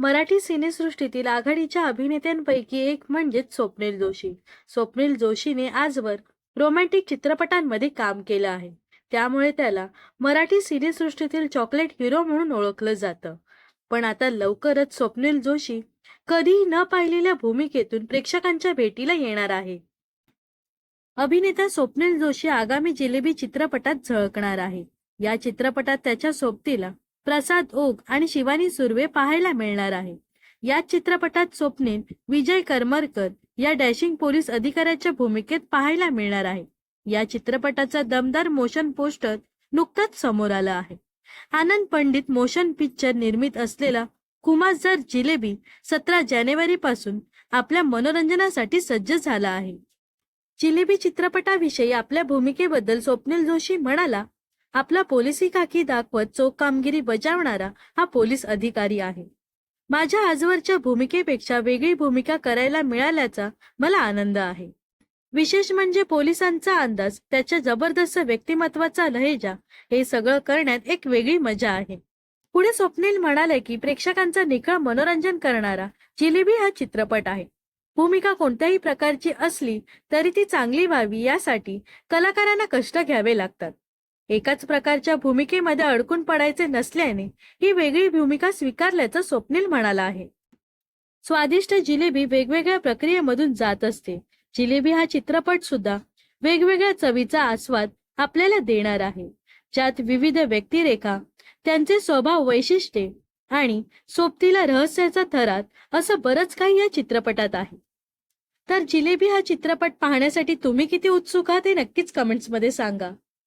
मराठी सिनेसृष्टीतील आघाडीच्या अभिनेत्यांपैकी एक म्हणजेच स्वप्नील जोशी. स्वप्नील जोशीने आजवर रोमॅन्टिक चित्रपटांमध्ये काम केलं आहे. त्यामुळे त्याला मराठी सिनेसृष्टीतील चॉकलेट हिरो म्हणून ओळखलं जातं. पण आता लवकरच स्वप्नील जोशी कधीही न पाहिलेल्या भूमिकेतून प्रेक्षकांच्या भेटीला येणार आहे. अभिनेता स्वप्नील जोशी आगामी जिलेबी चित्रपटात झळकणार आहे. या चित्रपटात त्याच्या सोबतीला प्रसाद ओक आणि शिवानी सुर्वे पाहायला मिळणार आहे. या चित्रपटात स्वप्नील विजय करमरकर या डॅशिंग पोलीस अधिकाऱ्याच्या भूमिकेत पाहायला मिळणार आहे. या चित्रपटाचा दमदार मोशन पोस्टर नुकताच समोर आला आहे. आनंद पंडित मोशन पिक्चर निर्मित असलेला कुमासदार जिलेबी सतरा जानेवारी पासून आपल्या मनोरंजनासाठी सज्ज झाला आहे. जिलेबी चित्रपटाविषयी आपल्या भूमिकेबद्दल स्वप्नील जोशी म्हणाला आपला पोलिसी काकी दाखवत चोख कामगिरी बजावणारा हा पोलीस अधिकारी आहे. माझ्या आजवरच्या भूमिकेपेक्षा वेगळी भूमिका करायला मिळाल्याचा मला आनंद आहे. विशेष म्हणजे पोलिसांचा अंदाज त्याच्या जबरदस्त व्यक्तिमत्वाचा लहेजा हे सगळं करण्यात एक वेगळी मजा आहे. पुढे स्वप्नील म्हणाले की प्रेक्षकांचा निखळ मनोरंजन करणारा जिलेबी हा चित्रपट आहे. भूमिका कोणत्याही प्रकारची असली तरी ती चांगली व्हावी यासाठी कलाकारांना कष्ट घ्यावे लागतात. एकाच प्रकारच्या भूमिकेमध्ये अडकून पडायचे नसल्याने ही वेगळी भूमिका स्वीकारल्याचं स्वप्नील म्हणाला आहे. स्वादिष्ट जिलेबी वेगवेगळ्या प्रक्रियेमधून जात असते. जिलेबी हा चित्रपट सुद्धा वेगवेगळ्या चवीचा आस्वाद आपल्याला देणार आहे. ज्यात विविध व्यक्तिरेखा त्यांचे स्वभाव वैशिष्ट्ये आणि सोबतीला रहस्याचा थरात असं बरंच काही या चित्रपटात आहे. तर जिलेबी हा चित्रपट पाहण्यासाठी तुम्ही किती उत्सुक आहात ते नक्कीच कमेंट्समध्ये सांगा.